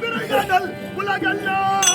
விரைகாதல் உலகெல்லாம்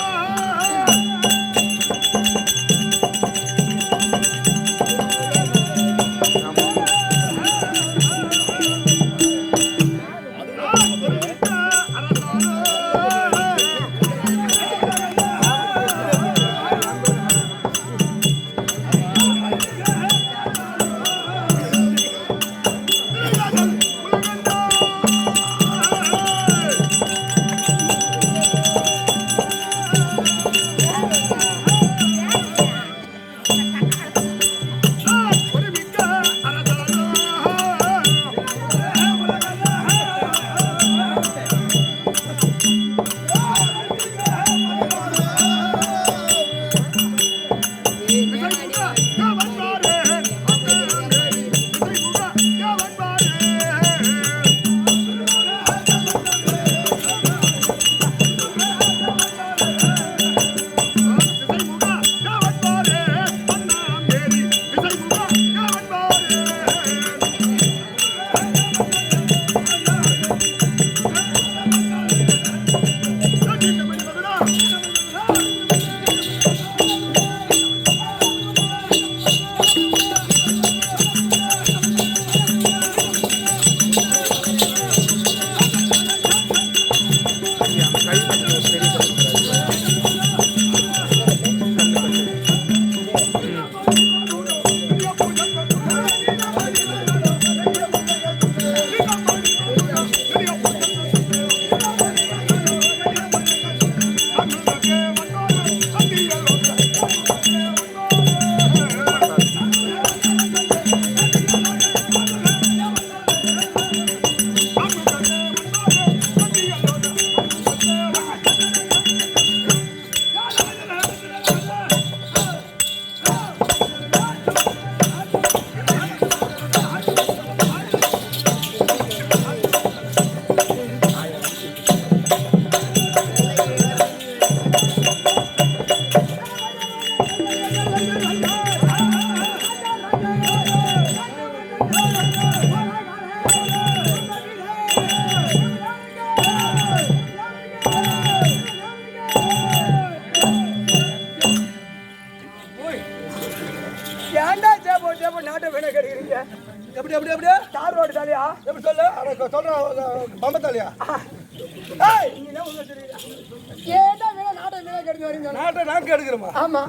நாட்டை நான் கெடுக்கிறோமா ஆமா.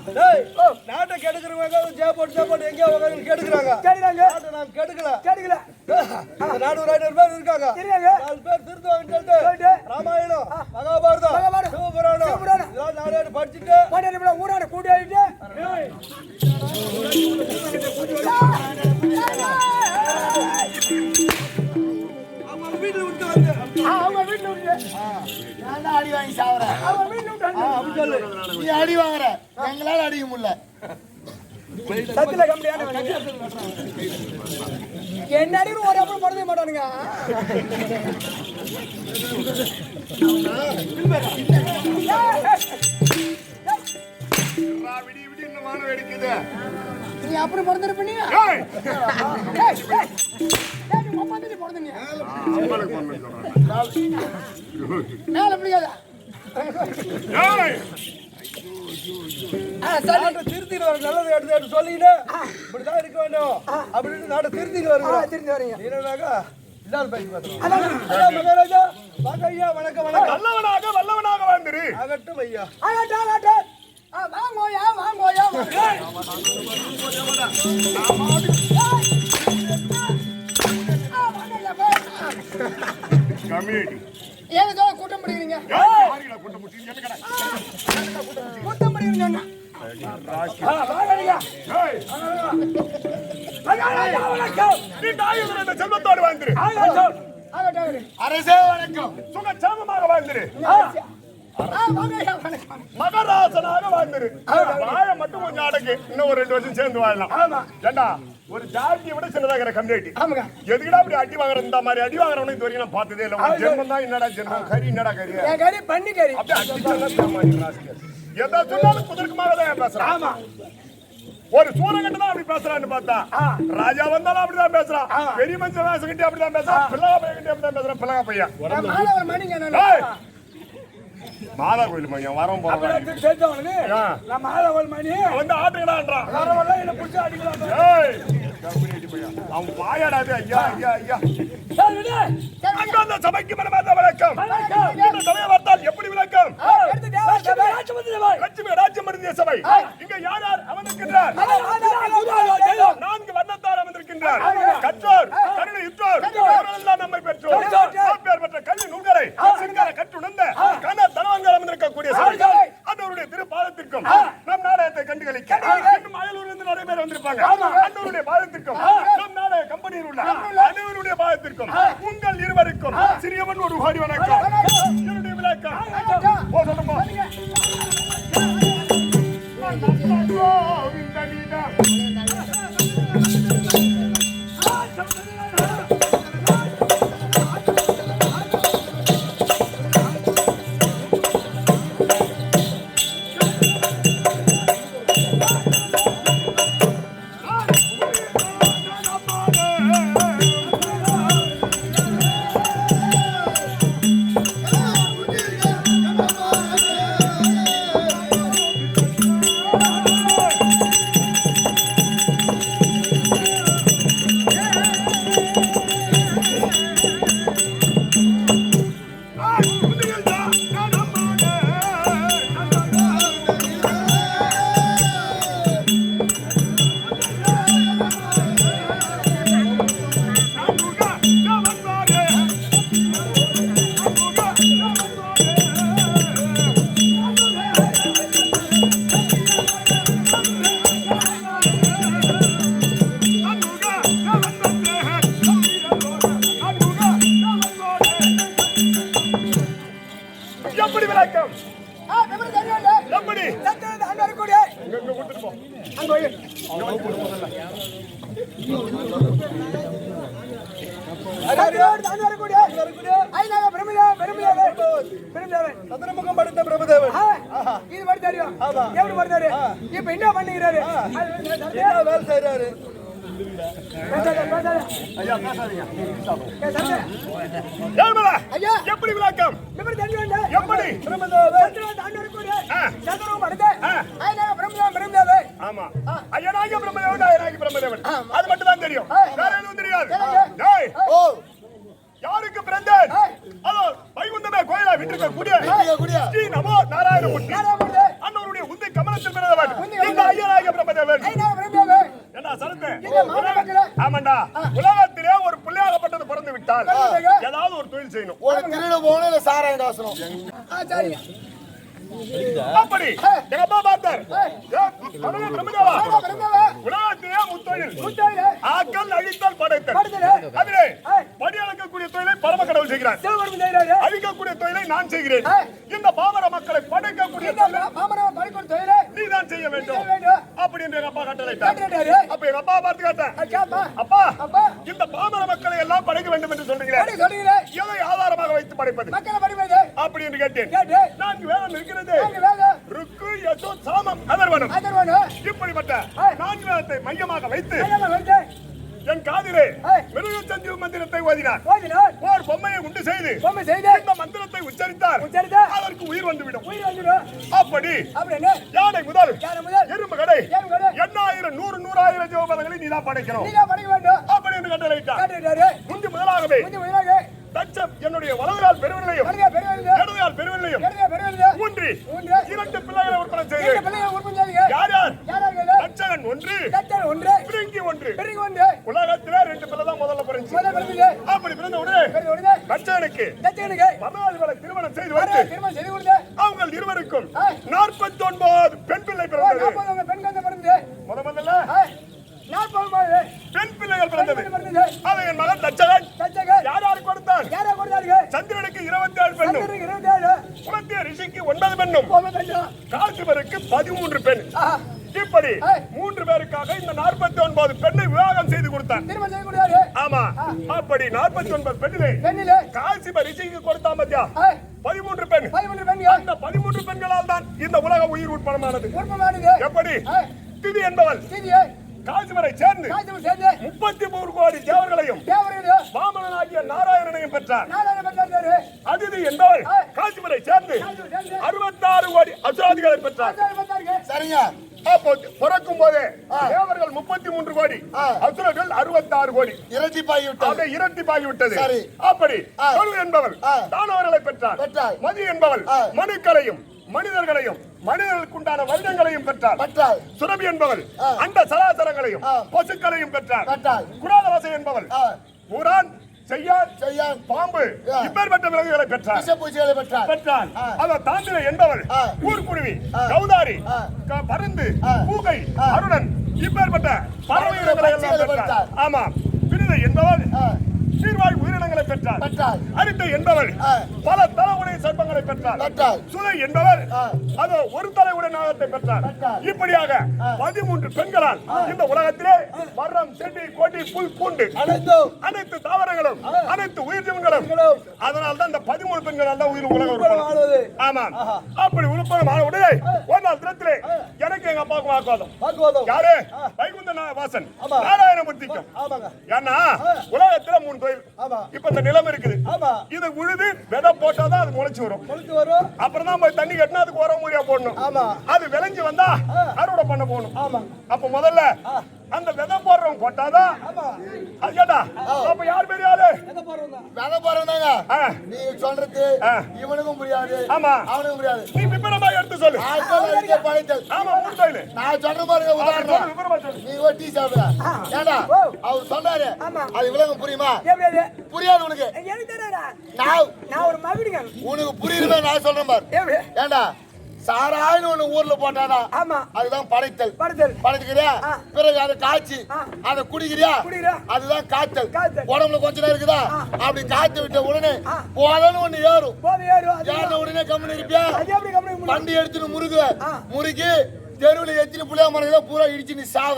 நாட்டை கெடுக்கிறவங்க ஜேபோட் ஜேபோட் எங்கேயோ உட்காந்து கெடுக்கிறாங்க. நாட்டை நான் கெடுக்கல. கேடுக்கல. நானூறு ஐநூறு பேர் இருக்காங்க. நாலு பேர் திருத்துவாங்கன்னு சொல்லிட்டு. ராமாயணம் மகாபாரதம் சிவபுராணம். இதெல்லாம் பேர் படிச்சுட்டு இப்படி ஊராட கூட்டி ஆயிட்டு. அவங்க வீட்டுல விட்டு அவங்க வீட்டுல விட்டு. நான் அடி வாங்கி சாவறேன். அப்படி சொல்லு. நீ அடி வாங்குற. எங்களால அடிக்க முடியல. சத்துல கம்பெனியான என்ன அடி ஒரு அப்புறம் பிறந்தே மாட்டானுங்க. நீ அப்புறம் பிறந்திருப்ப மேல திருத்திட்டு வர நல்லது எடுத்து எடுத்து சொல்லிக்கிட்டு இப்படிதான் இருக்க வேண்டும் அப்படின்னு நாட்டை திருத்திட்டு வருங்க திரும்பி வரீங்க. நீனாக்கா இல்லாத பேசி பார்த்துருவோம் மகாராஜா வாங்க ஐயா வணக்கம் வணக்கம் நல்லவனாக வல்லவனாக வந்துரு ஆகட்டும் ஐயா ஆகட்டும், ஆகட்டும். ஆ, வாங்கோயா, வாங்கோயா, வாங்க. கம்யூனிட்டி. ஏன் இதோ கூட்டம் பிடிக்கிறீங்க கூட்டம் பிடிக்கிறீங்க அண்ணா. ஏய், நீ தாயுடன் இந்த செல்வத்தோடு ஆகட்டும். அரசே வணக்கம். ஆ, வாங்கய்யா, வணக்கம். மகராசனாக வந்துரு வாழ மட்டும் கொஞ்சம் அடக்கு. இன்னும் ஒரு ரெண்டு வருஷம் சேர்ந்து வாழலாம். ஆமா. ஏண்டா? ஒரு ஜாதியை விட சின்னதாகிற கம்யூனிட்டி. ஆமாங்க. எதுக்குடா அப்படி அடி வாங்குற இந்த மாதிரி? அடி வாங்குறவனு இது வரைக்கும் நான் பார்த்ததே இல்லை. உன் ஜென்மம் தான் என்னடா ஜென்மம்? கறி என்னடா கறி? என் கறி பண்ணி கறி. அப்படியே அடிச்சாலும். எதா சொன்னாலும் குதர்க்கமாக தான் பேசுறான். ஆமா. ஒரு சூரகண்டு தான் அப்படி பேசுறான்னு பார்த்தா ராஜா வந்தாலும் அப்படிதான் பேசுறான். பெரிய மனுஷன் அப்படிதான் பேசுறான். பிள்ளை பையன் அப்படிதான் பேசுறான். பிள்ளை பையன் நான் மாதவர் மணிங்க நான் ஏய்! மாதா கோயில் மையம் வரோம் போறோம் ஆ. நான் மாதவன் மணி வந்து ஆட்டுக்கடான்றான். வரவெல்லாம் என்ன பிடிச்சி அடிக்கலாம் அவன் வாயாடாது ஐயா ஐயா ஐயா. சரி விடு. அங்க அந்த சபைக்கு மனமார்ந்த வணக்கம். இந்த சபையை பார்த்தால் எப்படி விளக்கம்? லட்சுமி ராஜமந்திரி பாய். லட்சுமி ராஜ்யம் மருந்திய சபை. இங்க யார் யார் அமர்ந்திருக்கின்றார்? நான்கு வண்ணத்தார் அமர்ந்திருக்கின்றார். கற்றோர் கருணை யுற்றோர் இவரெல்லாம் நம்மை பெற்றோர். பேர் பெற்ற கல்வி நூல்களை சிங்கார கற்றுணர்ந்த கன தனவங்கள் அமர்ந்திருக்கக்கூடிய சபை அன்னவருடைய திருப்பாதத்திற்கும் நம் நாடகத்தை கண்டுகளிக்க. இன்னும் அயலூர் இருந்து நிறைய பேர் வந்திருப்பாங்க அன்னவருடைய பாதத்திற்கும் நம் நாடக கம்பெனியில் உள்ள அனைவருடைய பாதத்திற்கும் உங்கள் இருவருக்கும் சிறியவன் ஒரு கோடி வணக்கம். என்னுடைய விளக்கம். போ சொல்லுமா எப்படி விளக்கம்? எப்படி? இங்க இங்க கொடுத்துட்டு போ. சதுரமுகம் படுத்த பிரபுதேவன் இது தெரியும். எப்படி வருதாரு இப்ப என்ன பண்ணுகிறாரு வேலை செய்யறாரு ஐயா பேசாதீங்க பேசாதீங்க. ஏழ்மலா ஐயா. எப்படி விளக்கம் எப்படி எப்படி ஆமா ஐயனாகி பிரம்மதேவன் ஐயனாகி பிரம்மதேவன் அது மட்டும் தான் தெரியும் வேற எதுவும் தெரியாது ஓ யாருக்கு பிறந்தேன் அதோ வைகுந்தமே கோயிலா விட்டுருக்க கூடிய ஸ்ரீ நமோ நாராயணமூர்த்தி நாராயணமூர்த்தி. உந்தை கமலத்தில் பிறந்தவன் உந்தை இந்த கமலம். பிரம்மதேவன் ஆமாண்டா. உலகத்திலே ஒரு பிள்ளையாகப்பட்டது பிறந்து விட்டால். ஏதாவது ஒரு தொழில் செய்யணும். ஒரு திருடு போகணும் இல்ல சாராயம் காசணும் அப்படி எங்க அப்பா பார்த்தார். உலகத்திலே முத்தொழில். ஆக்கல் அழித்தல் படைத்தல். படுத்தது அதிலே. படி அளக்கக்கூடிய தொழிலை பரம கடவுள் செய்கிறார். அழிக்கக்கூடிய தொழிலை நான் செய்கிறேன். இந்த பாமர மக்களை படைக்கக்கூடிய நீ தான் செய்ய வேண்டும். அப்படி என்று எங்க அப்பா கட்டளையிட்டார். கேட்டுட்டாரு அப்ப எங்க அப்பா பார்த்து கேட்டேன் அப்பா அப்பா. இந்த பாமர மக்களை எல்லாம் படைக்க வேண்டும் என்று சொல்றீங்களே எதை ஆதாரமாக வைத்து படைப்பது? மக்களை படிப்பது? அப்படி என்று கேட்டேன். கேட்டு. நான்கு வேதம் இருக்கிறது. ருக்கு யசோ சாமம் அதர்வனம். அதர்வனு. இப்படிப்பட்ட. நான்கு வேதத்தை மையமாக வைத்து என் காதிலே ஆ. மிருக சஞ்சீவ மந்திரத்தை ஓதினார். ஓதினார். ஓர் பொம்மையை உண்டு செய்து பொம்மை செய்து இந்த மந்திரத்தை உச்சரித்தார். உச்சரித்தா அதற்கு உயிர் வந்துவிடும். உயிர் வந்துடும் அப்படி யானை முதல் யானை முதல் எறும்பு கடை. எண்ணாயிரம் நூறு நூறாயிரம் ஜீவபலங்களை நீதான் படைக்கணும் நீங்க படிக்க வேண்டும். அப்படி என்று கட்டளையிட்டார். முந்தி முதலாகவே தச்சம் என்னுடைய வலதுகால் பெருவிலையும் இடதுகால் பெருவிலையும் ஊன்றி மூன்று இரண்டு பிள்ளைகளை உற்பத்தி செய்து. யார் யார்? தச்சகன் ஒன்று ஒன்று பிரிங்கி ஒன்று. உலகத்திலே ரெண்டு பிள்ளை தான் முதல்ல பிறந்தது அப்படி பிறந்த உடனே தச்சகனுக்கு மறுநாள் திருமணம் செய்து கொடுத்து அவங்க இருவருக்கும். நாற்பத்தி ஒன்பது பெண் பிள்ளை பிறந்தது நாற்பது உங்க பெண் குழந்தை பிறந்தது முத முதல்ல நாற்பது மாதம் பெண் பிள்ளைகள் பெண் பிறந்தது குழந்தை பிறந்தது அவன் என் மகன் தச்சகன் தச்சகன் யார் யாருக்கு கொடுத்தான் யாரா கொடுத்தாருங்க சந்திரனுக்கு இருபத்தி ஏழு பெண்ணும் சந்திரனுக்கு இருபத்தி ஏழு குலத்திய ரிஷிக்கு ஒன்பது பெண்ணும் ஒன்பது பெண்ணும் காசிபருக்கு பதிமூன்று பெண் ஆஹா. இப்படி ஆ. மூன்று பேருக்காக இந்த நாற்பத்தி ஒன்பது பெண்ணை விவாகம் செய்து கொடுத்தான் திருமணம் செய்து கொடுத்தாரு ஆமா அப்படி நாற்பத்தி ஒன்பது பெண்ணிலே. பெண்ணிலே. காசிப ரிஷிக்கு கொடுத்தான் பத்தியா ஆ, பதிமூன்று பெண். பதிமூன்று பெண்கள் அந்த பதிமூன்று பெண்களால் தான் இந்த உலக உயிர் உட்படமானது உற்பமானது எப்படி. திதி என்பவள். காசிமரை சேர்ந்து முப்பத்தி மூணு கோடி தேவர்களையும் தேவரையோ வாமனனாகிய நாராயணனையும் பெற்றார். அதிதி என்பவள் காசிமரை சேர்ந்து அறுபத்தாறு கோடி அசுராதிகளை பெற்றார். அப்போ பிறக்கும் போதே தேவர்கள் முப்பத்தி மூன்று கோடி அசுரர்கள் அறுபத்தாறு கோடி இரட்டிப்பாகி விட்டது இரட்டிப்பாகி விட்டது. அப்படி ஆ. தானவர்களை பெற்றார். மதி என்பவள். மனுக்களையும் மனிதர்களையும் மனிதர்களுக்குண்டான வரிதங்களையும் பெற்றார் பெற்றார் சுரபி என்பவள். அந்த சராசரங்களையும் ஆ. பசுக்களையும் பெற்றார். குராதவாசை என்பவள் ஆ. புரான் செய்யான் செய்யான் பாம்பு. இப்பேற்பட்ட விலங்குகளை பெற்றார் விஷப்பூச்சிகளை பெற்றார் பெற்றார் ஆ. அவ தாந்திர என்பவள் ஆ. ஊர்க்குருவி. கௌதாரி பருந்து. பூகை. அருணன் இப்பேற்பட்ட பறவை. ஆமா விருதை என்பவள் ஆ. சீர்வாழ் உயிரினங்களை பெற்றார். அரித்தை என்பவள் ஆ. பல தலைமுறை சர்ப்பங்களை பெற்றார். சுதை என்பவர். அதோ ஒரு தலைமுறை நாகத்தை பெற்றார். இப்படியாக பதிமூன்று பெண்களால் இந்த உலகத்திலே மரம் செடி கொடி புல் பூண்டு அனைத்து தாவரங்களும் அனைத்து உயிர் ஜீவன்களும் அதனால தான் இந்த பதிமூணு பெண்களால் தான் உயிர் உலகம். ஆமா அப்படி உருப்படம் ஆன உடனே ஒரு நாள் தினத்திலே எனக்கு எங்க அப்பாவுக்கு வாக்குவாதம். யாரு? வைகுந்த வாசன். நாராயணமூர்த்திக்கும் ஏன்னா உலகத்துல மூணு ஆமா. இப்ப இந்த நிலம் இருக்குது. ஆமா. இது உழுது விதை போட்டாதான் அது முளைச்சு வரும். கொளுத்து வரும். அப்புறம் தான் போய் தண்ணி கட்டினா அதுக்கு உரம் மூலியா போடணும். ஆமா. அது விளைஞ்சு வந்தா அறுவடை பண்ண போகணும். அப்ப முதல்ல அந்த விதை போடுறவங்க போட்டாதான் ஆமா. அது கேட்டா அப்ப யார் பெரிய ஆளு வேலை போறவங்க. நீ சொல்றது. இவனுக்கும் புரியாது ஆமா. அவனுக்கும் புரியாது. நீ விபரமா எடுத்து சொல்லு. பழைத்தல் ஆமா மூணு தொழில் நான் சொல்ற பாருங்க உதாரணம். நீங்க ஒரு டீ சாப்பிடுற ஏண்டா? அவர் சொல்றாரு ஆமா. அது விலங்கு புரியுமா? புரியாது உனக்கு. நான் நான் ஒரு மகுடிங்க. உனக்கு புரியுதுமே நான் சொல்றேன் பாரு. ஏண்டா? சாராயின்னு ஒண்ணு ஊர்ல போட்டானா ஆமா அதுதான் படைத்தல் படுத்தல் படைச்சுக்கிறியா ஆ. பிறகு அதை காய்ச்சி. அதை குடிக்கிறியா. அதுதான் காய்ச்சல். உடம்புல கொஞ்ச நேரம் இருக்குதா. அப்படி காய்ச்சி விட்ட உடனே. போதன்னு ஒண்ணு ஏறும் ஏறும் உடனே இருப்பியா கம்பெனி முடியும் வண்டி எடுத்துட்டு முருகு. முறுக்கி தெருவுல எத்தனை புளியா மரங்கள பூரா இடிச்சு நீ சாவ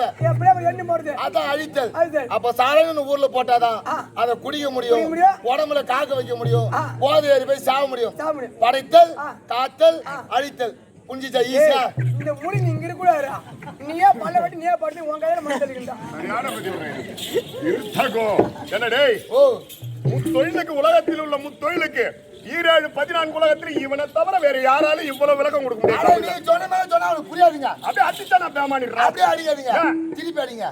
அதான் அழித்தல் அழித்தல். அப்ப சாராயம் ஊர்ல போட்டாதான் ஆ. அதை குடிக்க முடியும். உடம்புல காக்க வைக்க முடியும் ஆ. போதை ஏறி போய் சாவ முடியும். படைத்தல். காத்தல் அழித்தல் புரிஞ்சுச்சா ஈஸியா இந்த முடி நீ இங்க இருக்கக்கூடாது நீயே பல்ல வெட்டி நீயே படுத்து உன் கையில. என்ன டேய் ஓ முத்தொழிலுக்கு உலகத்தில் உள்ள முத்தொழிலுக்கு ஈரேழு பதினான்கு உலகத்தில் இவனை தவிர வேற யாராலும் இவ்வளவு விளக்கம் கொடுக்க முடியாது. சொன்ன மாதிரி சொன்னா அவனுக்கு புரியாதுங்க. அப்படியே அடிச்சானா பேமானிடுறா அப்படியே அடிக்காதீங்க. திருப்பி அடிங்க.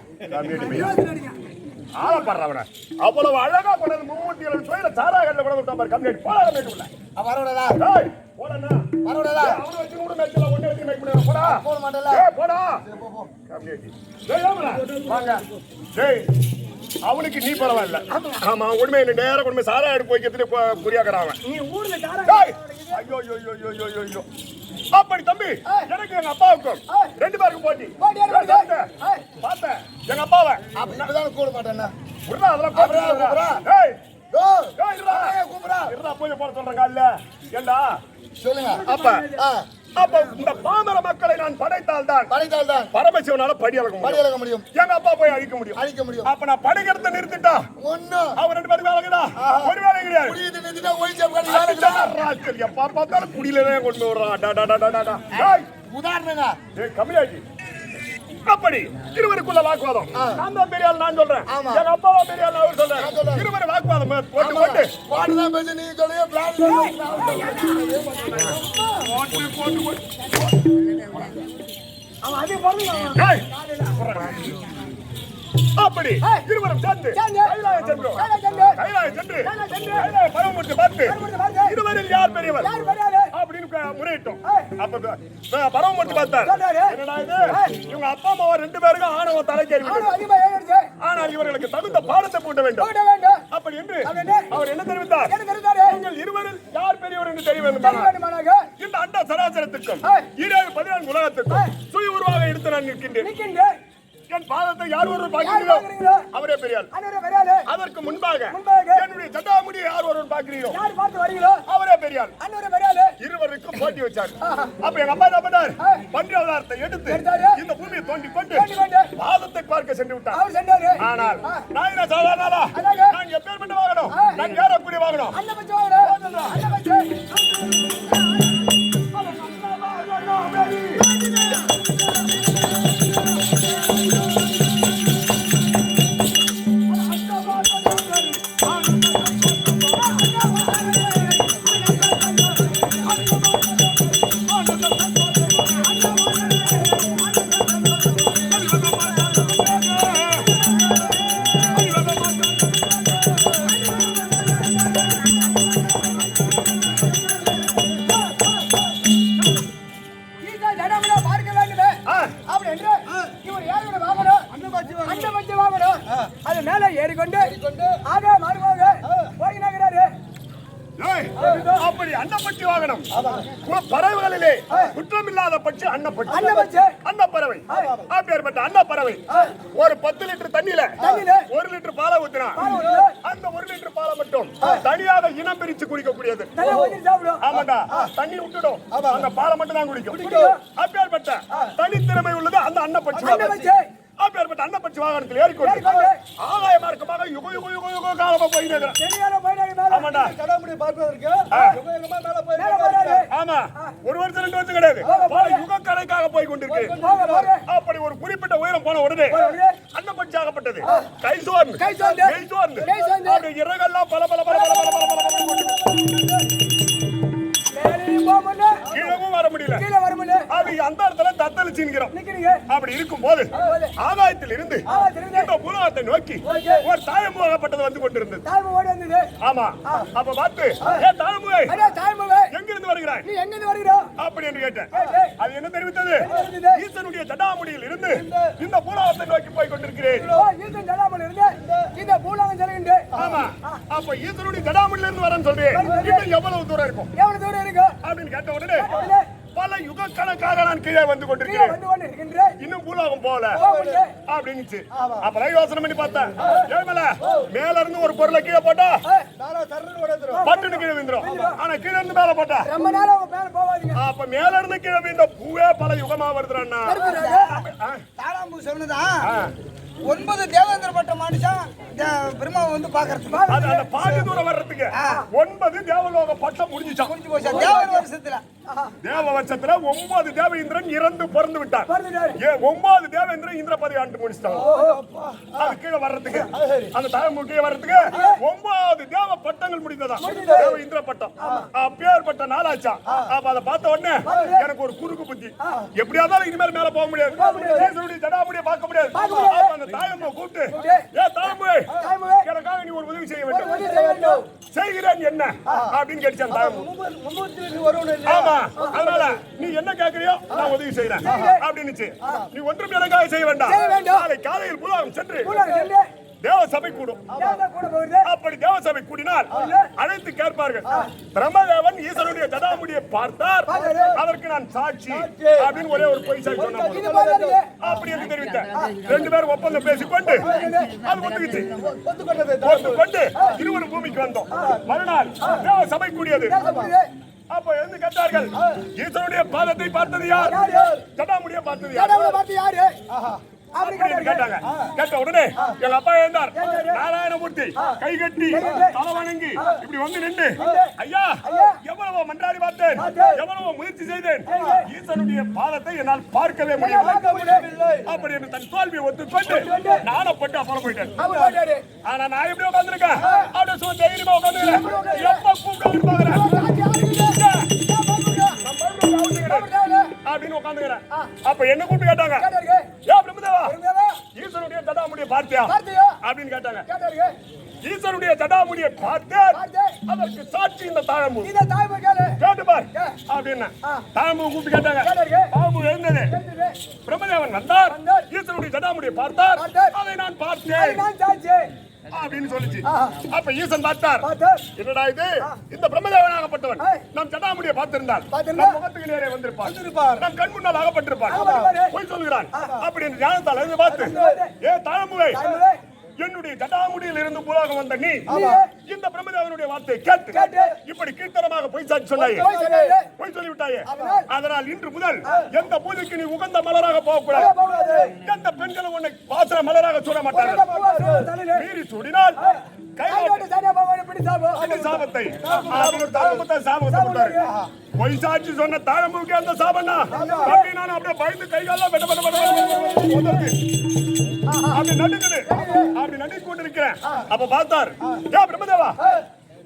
ஆளப்படுறவன அவ்வளவு அழகா கொண்டது மும்மூர்த்தி எழுபது தொழில சாராகல்ல கூட விட்டா பாரு கம்ப்ளைண்ட் அவன் வரவிடாதா டேய் போடா வரவிடாதா அவனை வச்சு கூட மேட்ச்ல ஒண்ணே வச்சு மேட்ச் பண்ணுவா போடா. போட மாட்டல போடா. கம்ப்ளைண்ட் ஆமாடா வாங்க. டேய் அவனுக்கு நீ பரவாயில்ல. ஆமா உண்மை என்ன நேரா கொண்டு போய் சாரா எடுப்பு வைக்கிறதுல டேய் ஐயோ ஐயோ ஐயோ ஐயோ ஐயோ அப்படி தம்பி எனக்கு எங்க அப்பாவுக்கும் ரெண்டு பேருக்கும் போட்டி? பார்த்தேன். எங்க அப்பாவை. அப்ப இப்பதான் கூட மாட்டேன்னா? விட்றா, அதெல்லாம் கூப்பிடுறா. ஏய்! ஏய், இருடா. பூஜை போட சொல்றேங்க இல்ல ஏண்டா? சொல்லுங்க. அப்ப அப்ப இந்த பாமர மக்களை நான் படைத்தால் தான் படைத்தால் தான் பரமசிவனால படி அளக்க படி முடியும் இழக்க முடியும். எங்க அப்பா போய் அழிக்க முடியும். அழிக்க முடியும். அப்ப நான் படைக்கிறத நிறுத்திட்டா? ஒண்ணும் அவன் ரெண்டு பேரும் வேலைக்குதா? ஒரு வேலை கிடையாது. புரியுது நிறுத்திட்டா ஒழிச்சா வேலை எப்ப பார்த்தாலும் குடியிலே கொண்டு வர்றான் உதாரணங்க. ஏய், கம்மியாக்கி. அப்படி. இருவருக்குள்ள வாக்குவாதம். நான் தான் பெரிய ஆள் நான் சொல்றேன். எங்க பெரிய ஆள் அவர் சொல்றேன். இருவரு வாக்குவாதம் போட்டு போட்டு. பாட்டுதான் பேச நீங்க சொல்லுங்க பிளான் போட்டு போட்டு போட்டு. அப்படி. இருவரும் சேர்ந்து. கைலாய சென்றோம் கைலாய சென்று. கைலாய பரமமுற்று பார்த்து. இருவரில் யார் பெரியவர்? முறையிட்டோம். அப்ப ப- பரமமுற்று பார்த்தார். என்னடா இது. இவங்க அப்பா அம்மாவா ரெண்டு பேருக்கும் ஆணவம் தலைக்கேறி ஆனால் இவர்களுக்கு தகுந்த பாடத்தை போட்ட வேண்டும். போட வேண்டும். அப்படி என்று அவர் என்ன தெரிவித்தார்? நீங்கள் இருவரில் யார் பெரியவர் என்று தெரிய வேண்டும் இந்த அண்ட சராசரத்துக்கும். ஈரேழு பதினான்கு உலகத்துக்கும் சுய உருவாக எடுத்து நான் நிற்கின்றேன். நிற்கின்ற என் பாதத்தை யார் ஒருவர் பார்க்கிறீர்களோ அவரே பெரியாள் பெரியாரு. அதற்கு முன்பாக முன்பாக என்னுடைய சட்டாமுடியை யார் ஒருவர் பார்க்கிறீரோ யார் பார்த்து வரீங்களோ அவரே பெரியாள் அனுர பெரியாரு. இருவருக்கும் போட்டி வச்சார். அப்ப எங்க அப்பா என்ன பண்ணார்? பன்றி அவதாரத்தை எடுத்து. இந்த பூமியை தோண்டி கொண்டு. பாதத்தை பார்க்க சென்று விட்டார். அவர் சென்றாரு. ஆனால் நான் என்ன சாதாரண ஆளா? அதாங்க. நான் எப்பேற்பட்ட ஆ. நான் ஏறக்கூடிய வாகனம். அது மேல ஏறிக்கொண்டு ஆக மாறுவாக போய் நகராரு அப்படி அன்னப்பட்சி வாகனம். பறவைகளிலே குற்றம் இல்லாத பட்சி அன்னப்பட்சி அன்னப்பட்சி அன்ன பறவை அப்பேற்பட்ட ஒரு பத்து லிட்டர் தண்ணியில ஒரு லிட்டர் பாலை ஊத்தினா அந்த ஒரு லிட்டர் பாலை மட்டும் தனியாக இனம் பிரிச்சு குடிக்கக்கூடியது. ஆமாண்டா. தண்ணி விட்டுடும். அந்த பாலை மட்டும் தான் குடிக்கும். அப்பேற்பட்ட தனித்திறமை உள்ளது அந்த அன்னப்பட்சி அப்பேற்பட்ட அன்னப்பட்சி வாகனத்தில் ஏறிக்கொண்டு. ஆகாய மார்க்கமாக யுக யுக யுக யுக காலமா போயிட்டு இருக்கிறேன். ஆமா ஒரு வருஷம் ரெண்டு வருஷம் கிடையாது பல யுக கணக்காக போய் கொண்டிருக்கு. அப்படி ஒரு குறிப்பிட்ட உயரம் போன உடனே. அன்னப்பட்சி ஆகப்பட்டது கை சோர்ந்து கை சோர்ந்து. கை சோர்ந்து. அப்படி இறகெல்லாம் பல பல பல பல பல பல பல பல. கீழவும் வர முடியல கீழே வர முடியல. அப்படி அந்த இடத்துல தத்தளிச்சு நிக்கிறோம் நிக்கிறீங்க. அப்படி இருக்கும் போது ஆகாயத்தில் இருந்து. இந்த பூலகத்தை நோக்கி. ஒரு தாயமுகப்பட்டது வந்து கொண்டிருந்தது. ஆமா அப்ப பார்த்து ஏ தாயமுகை எங்கிருந்து வருகிறாய் நீ எங்கிருந்து வருகிறா? அப்படி என்று கேட்டேன். அது என்ன தெரிவித்தது? ஈசனுடைய ஜடாமுடியில் இருந்து இந்த பூலகத்தை நோக்கி போய் கொண்டிருக்கிறேன் ஈசன் ஜடாமல் இருந்து இந்த பூலகம் செல்கின்ற. ஆமா அப்ப ஈசனுடைய ஜடாமுடியில இருந்து வரேன்னு சொல்றேன் இன்னும் எவ்வளவு தூரம் இருக்கும் எவ்வளவு தூரம் இருக்கு? அப்படின்னு கேட்ட உடனே பல யுக கணக்காக நான் கீழே வந்து கொண்டிருக்கிறேன். இன்னும் பூலோகம் போகவில்லை. அப்படின்னுச்சு. அப்பதான் யோசனை பண்ணி பார்த்தேன். ஏமல மேல இருந்து ஒரு பொருளை கீழே போட்டா பட்டுன்னு கீழே விழுந்துரும். ஆனா கீழே இருந்து மேல போட்டா. அப்ப மேல இருந்து கீழே விழுந்த பூவே பல யுகமா வருதுறான்னா தாராம்பூ சொன்னதான் ஒன்பது தேவேந்திர பட்ட மனுஷன் இந்த பிரம்மாவை வந்து பாக்குறதுக்கு அந்த பாதி தூரம் வர்றதுக்கு ஒன்பது தேவலோக பட்டம் முடிஞ்சுச்சான் முடிஞ்சு போச்சு. தேவர் வருஷத்துல. தேவ வருஷத்துல ஒன்பது தேவேந்திரன் இறந்து பிறந்து விட்டார். ஒன்பது தேவேந்திரன் இந்திர பதவி ஆண்டு முடிச்சிட்டாங்க அது கீழே வர்றதுக்கு அந்த தாயம்பு கீழே வர்றதுக்கு ஒன்பது தேவ பட்டங்கள் முடிந்ததா? தேவ இந்திர பட்டம். அப்பேற்பட்ட நாளாச்சா? அப்ப அதை பார்த்த உடனே எனக்கு ஒரு குறுக்கு புத்தி. எப்படியா இருந்தாலும் இனிமேல் மேல போக முடியாது. ஜடாமுடியை பார்க்க முடியாது. அந்த தாயம்பு கூப்பிட்டு ஏ தாயம்பு தாய்மகே, எனக்காக நீ ஒரு உதவி செய்ய வேண்டும். செய்கிறேன் என்ன? அப்படின்னு கேட்டுச்சான் இல்லையா? ஆமா. அதனால நீ என்ன கேக்குறியோ நான் உதவி செய்யறேன் அப்படின்னுச்சு. நீ ஒன்றும் எனக்காக செய்ய வேண்டாம். நாளை காலையில் புலாகம் சென்று தேவ சபை கூடும். அப்படி தேவ சபை கூடினால் அழைத்து கேட்பார்கள். பிரம்மதேவன் ஈஸ்வரனுடைய ஜடாமுடியை பார்த்தார். அதற்கு நான் சாட்சி அப்படின்னு ஒரே ஒரு பொய் சாட்சி சொன்னா போதும். இது போதாதுங்க. அப்படி என்று தெரிவித்தேன் ரெண்டு பேரும் ஒப்பந்தம் பேசிக்கொண்டு அது ஒத்துக்கிச்சு. ஒத்துக்கொண்டு இருவரும் பூமிக்கு வந்தோம். மறுநாள் தேவ சபை கூடியது. அப்ப எழுந்து கேட்டார்கள் ஈஸ்வரனுடைய பாதத்தை பார்த்தது யார்? ஜடாமுடியை பார்த்தது யார். கேட்டாங்க. கேட்ட உடனே எங்க அப்பா எழுந்தார். நாராயணமூர்த்தி கை கட்டி தலை வணங்கி இப்படி வந்து நின்று ஐயா எவ்வளவோ மன்றாடி பார்த்தேன். எவ்வளவோ முயற்சி செய்தேன். ஈசனுடைய பாதத்தை என்னால் பார்க்கவே முடியவில்லை. அப்படி என்று தன் தோல்வியை ஒத்துக்கொண்டு நாணப்பட்டு அப்புறம் போயிட்டேன். ஆனா நான் எப்படி உட்காந்துருக்கேன் அப்படியே தைரியமா உட்காந்துக்கிறேன் எப்ப கூப்பிட்டு பாக்குறேன் அப்படின்னு உட்காந்துக்கிறேன் அப்ப என்ன கூப்பிட்டு கேட்டாங்க? ஈஸ்வருடைய தடாமுடிய பார்த்தியா? அப்படின்னு கேட்டாங்க. ஈஸ்வருடைய தடாமுடிய பார்த்து அதற்கு சாட்சி இந்த தாழம்பு கேட்டு பார். அப்படின்னு தாழம்பு கூப்பிட்டு கேட்டாங்க. தாழம்பு எழுந்தது. பிரம்மதேவன் வந்தார். ஈஸ்வருடைய தடாமுடிய பார்த்தார். அதை நான் பார்த்தேன். அப்படின்னு சொல்லிச்சு. அப்ப ஈசன் பார்த்தார். என்னடா இது? இந்த பிரம்மதேவனாகப்பட்டவன். ஏய். நம் ஜடாமுடியை பார்த்திருந்தால் நம் முகத்துக்கு நேரே வந்திருப்பார். நம் கண் முன்னால் அகப்பட்டிருப்பார். போய் சொல்கிறான். அப்படி என்று ஞானத்தால் பார்த்து ஏ தாய்மகே, என்னுடைய ஜடாமுடியில் இருந்து புலாகம் வந்த நீ. இந்த பிரம்மதேவனுடைய வார்த்தையை கேட்டு கேட்டு. இப்படி கீர்த்தனமாக பொய் சாட்சி சொன்னாயே? போய் சொல்லிவிட்டாயே? அதனால் இன்று முதல் எந்த பூஜைக்கு நீ உகந்த மலராக போகக்கூடாது. எந்த பெண்களும் உன்னை வாசன மலராக சூட மாட்டார்கள். மீறி சூடினால் பொய் சாட்சி சொன்ன தாழம்புக்கு அந்த சாபம்னா அப்படி நான் அப்படியே பயந்து கைகாலாம் வெட்ட அப்படி நடுக்குது அப்படி நடுக்கி கொண்டிருக்கிறேன் அப்ப பார்த்தார் ஏ பிரம்மதேவா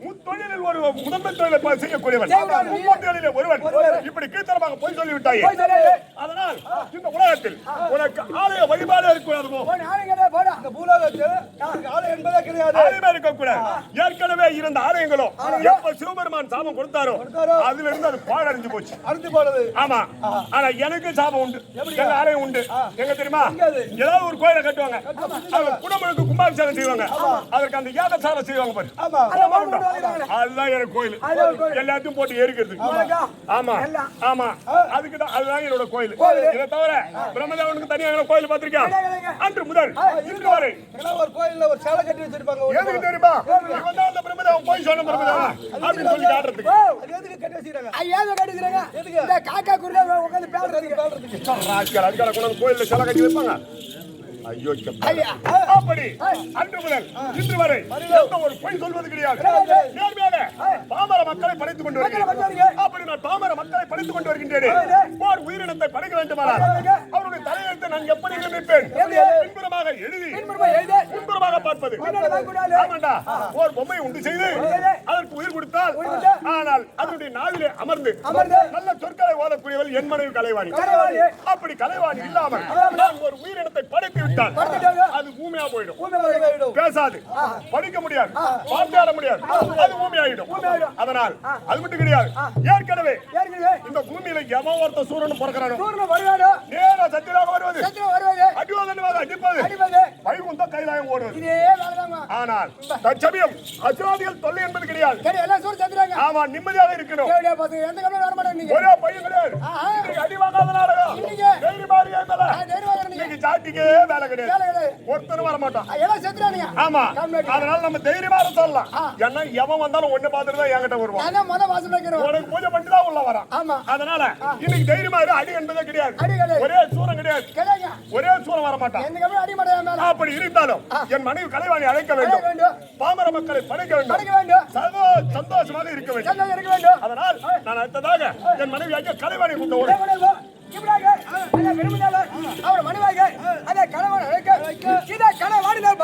முத்தொழிலில் ஒரு முதன்மை தொழிலை செய்யக்கூடியவன். மும்மூர்த்திகளிலே ஒருவன். இப்படி கீர்த்தனமாக பொய் சொல்லிவிட்டாயே. அதனால் இந்த உலகத்தில் உனக்கு ஆலய வழிபாடு இருக்கக்கூடாதுமோ போடா ஏற்கனவே இருந்த ஆலயங்களும் எப்ப சிவபெருமான் சாபம் கொடுத்தாரோ. அதுல இருந்து அது பாழடைஞ்சு போச்சு. அறுத்து போனது. ஆமா. ஆனா எனக்கு சாபம் உண்டு. எங்க ஆலயம் உண்டு. எங்க தெரியுமா? ஏதாவது ஒரு கோயிலை கட்டுவாங்க. குடமுழுக்கு கும்பாபிஷேகம் செய்வாங்க. அதற்கு அந்த யாகசாலை செய்வாங்க பாரு. அதுதான் எனக்கு கோயில். எல்லாத்தையும் போட்டு எரிக்கிறது ஆமா. ஆமா. அதுக்கு தான் அதுதான் என்னோட கோயில். இதை தவிர பிரம்மதேவனுக்கு தனியாக கோயில் பார்த்திருக்கேன் அன்று முதல் இன்று வரை. ஒரு கோயில்ல ஒரு சேலை கட்டி வச்சிருப்பாங்க எதுக்கு தெரியுமா? இவன் தான் அந்த பிரம்மதேவன் போய் சொன்ன பிரம்மதேவன். அப்படின்னு சொல்லி காட்டுறதுக்கு. அது எதுக்கு கட்டி வச்சிருக்காங்க? ஐயா கட்டிக்கிறாங்க இந்த காக்கா குருடா உட்காந்து பேசுறதுக்கு? ராஜ்கார் அதுக்காக கொண்டு வந்து கோயில்ல சிலை கட்டி வைப்பாங்க. ஐயோ ஐயா. அப்படி அன்று முதல் இன்று வரை எந்த ஒரு பொய் சொல்வது கிடையாது. நேர்மையாக பாமர மக்களை படைத்துக் கொண்டு வருகிறேன் அப்படி நான் பாமர மக்களை படைத்துக் கொண்டு வருகின்றேன். ஓர் உயிரினத்தை படைக்க வேண்டுமானால் அவருடைய தலையெழுத்தை நான் எப்படி நினைப்பேன் பின்புறமாக எழுதி பின்புறமாக பார்ப்பது. ஆமாண்டா ஓர் பொம்மை உண்டு செய்து அதற்கு உயிர் கொடுத்தால் ஆனால் அதனுடைய நாவிலே அமர்ந்து நல்ல சொற்களை ஓதக்கூடியவள் என் மனைவி கலைவாணி. அப்படி கலைவாணி இல்லாமல் நான் ஒரு உயிரினத்தை படைத்து விட்டால் அது ஊமையா போயிடும். பேசாது. படிக்க முடியாது. வார்த்தையாட முடியாது. அது ஊமையாயிடும். அதனால் அது மட்டும் கிடையாது. ஏற்கனவே இந்த பூமியில எவன் ஒருத்த சூரன் பிறக்கிறானோ? நேரா சத்தியராக வருவது. அடிவதன்வாக அடிப்பது. வைகுந்த கைலாயம் ஓடுவது ஆனால் தற்சமயம் அசுராதிகள் தொல்லை என்பது கிடையாது. ஆமா நிம்மதியாக இருக்கணும். ஒரே பையன் கிடையாது. இன்னைக்கு அடி வாங்காத நாடகம். இன்னைக்கு ஜாட்டிக்கே வேலை கிடையாது. ஒருத்தரும் வர மாட்டான் ஆமா. அதனால நம்ம தைரியமா சொல்லலாம். ஏன்னா எவன் வந்தாலும் ஒண்ணு பார்த்துட்டு தான் என்கிட்ட வருவான். உனக்கு பூஜை பண்ணிட்டு தான் உள்ள வரான். ஆமா. அதனால இன்னைக்கு தைரியமா இரு. அடி என்பதே கிடையாது. ஒரே சூரம் கிடையாது. ஒரே சூரம் வர மாட்டான் அப்படி இருந்தாலும் என் மனைவி கலைவாணி அழைக்க வேண்டும். பாமர மக்களை படைக்க வேண்டும். சந்தோ- சந்தோஷமாக இருக்க வேண்டும். அதனால் நான் அடுத்ததாக என் மனைவி ஐயா கலைவாணி பெருமையாளர் அவர் மனைவாக அதை கணவன் அழைக்க இதை கணவாடினார்